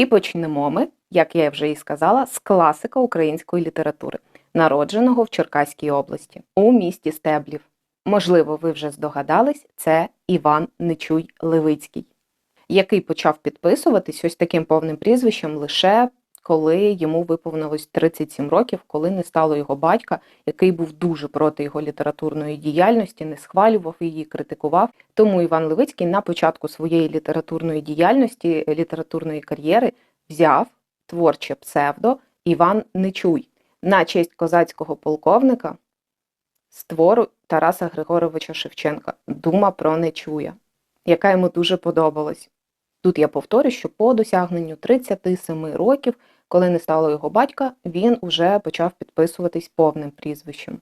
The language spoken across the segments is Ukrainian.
І почнемо ми, як я вже і сказала, з класика української літератури, народженого в Черкаській області у місті Стеблів. Можливо, ви вже здогадались, це Іван Нечуй Левицький, який почав підписуватись ось таким повним прізвищем лише коли йому виповнилось 37 років, коли не стало його батька, який був дуже проти його літературної діяльності, не схвалював її, критикував. Тому Іван Левицький на початку своєї літературної діяльності, літературної кар'єри взяв творче псевдо Іван Нечуй на честь козацького полковника з твору Тараса Григоровича Шевченка Дума про Нечуя, яка йому дуже подобалась. Тут я повторю, що по досягненню 37 років, коли не стало його батька, він уже почав підписуватись повним прізвищем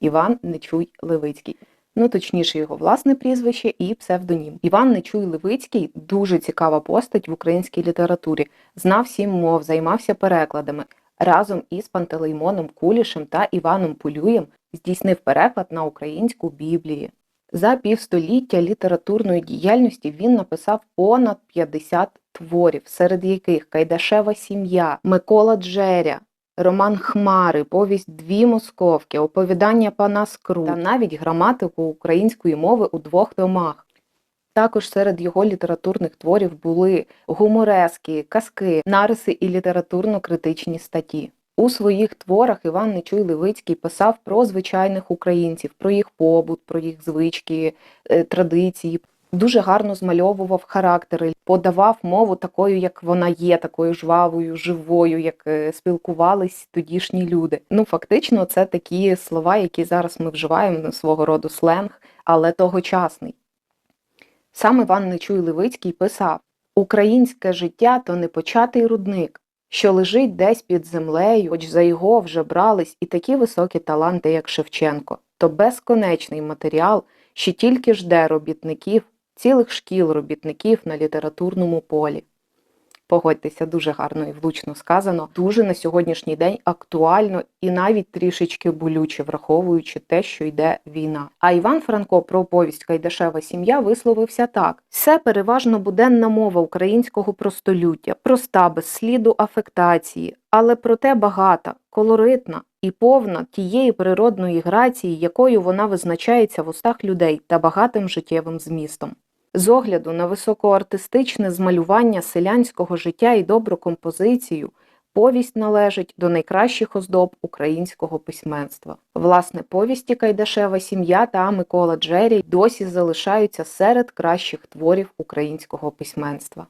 Іван Нечуй Левицький. Ну, точніше, його власне прізвище і псевдонім. Іван Нечуй Левицький дуже цікава постать в українській літературі, знав сім мов, займався перекладами. Разом із Пантелеймоном Кулішем та Іваном Полюєм здійснив переклад на українську Біблії. За півстоліття літературної діяльності він написав понад 50 творів, серед яких Кайдашева сім'я, Микола Джеря, Роман Хмари, повість Дві московки, оповідання пана Скру та навіть граматику української мови у двох томах. Також серед його літературних творів були гуморески, казки, нариси і літературно-критичні статті. У своїх творах Іван Нечуй Левицький писав про звичайних українців, про їх побут, про їх звички, е, традиції. Дуже гарно змальовував характери, подавав мову такою, як вона є, такою жвавою, живою, як е, спілкувались тодішні люди. Ну, фактично, це такі слова, які зараз ми вживаємо свого роду сленг, але тогочасний. Сам Іван Нечуй Левицький писав: Українське життя то непочатий рудник, що лежить десь під землею, хоч за його вже брались і такі високі таланти, як Шевченко, то безконечний матеріал, що тільки жде робітників, цілих шкіл робітників на літературному полі. Погодьтеся, дуже гарно і влучно сказано, дуже на сьогоднішній день актуально і навіть трішечки болюче, враховуючи те, що йде війна. А Іван Франко про повість Кайдашева сім'я висловився так: все переважно буденна мова українського простолюття, проста, без сліду афектації, але проте багата, колоритна і повна тієї природної грації, якою вона визначається в устах людей та багатим життєвим змістом. З огляду на високоартистичне змалювання селянського життя і добру композицію, повість належить до найкращих оздоб українського письменства. Власне, повісті Кайдашева сім'я та Микола Джері досі залишаються серед кращих творів українського письменства.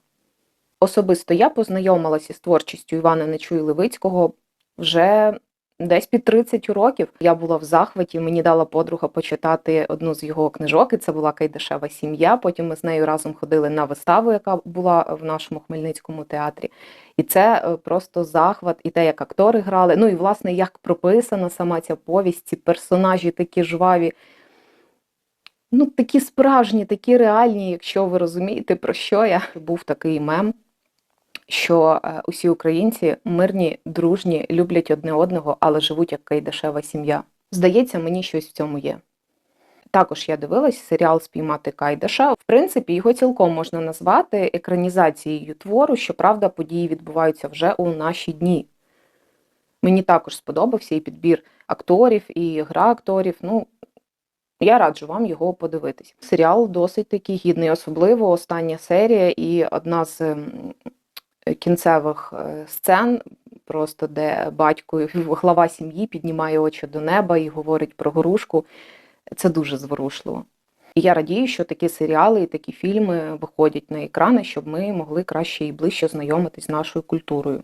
Особисто я познайомилася з творчістю Івана Нечуй Левицького вже Десь під 30 років я була в захваті. Мені дала подруга почитати одну з його книжок, і це була Кайдашева сім'я. Потім ми з нею разом ходили на виставу, яка була в нашому Хмельницькому театрі. І це е, просто захват, і те, як актори грали. Ну і власне як прописана сама ця повість, ці персонажі такі жваві. Ну, такі справжні, такі реальні, якщо ви розумієте, про що я був такий мем що е, усі українці мирні, дружні, люблять одне одного, але живуть як кайдашева сім'я. Здається, мені щось в цьому є. Також я дивилась серіал Спіймати Кайдаша. В принципі, його цілком можна назвати екранізацією твору, щоправда, події відбуваються вже у наші дні. Мені також сподобався і підбір акторів, і гра акторів. Ну, я раджу вам його подивитись. Серіал досить такий гідний, особливо остання серія і одна з кінцевих е, сцен, просто де батько, глава сім'ї піднімає очі до неба і говорить про грушку. Це дуже зворушливо. І я радію, що такі серіали і такі фільми виходять на екрани, щоб ми могли краще і ближче знайомитись з нашою культурою.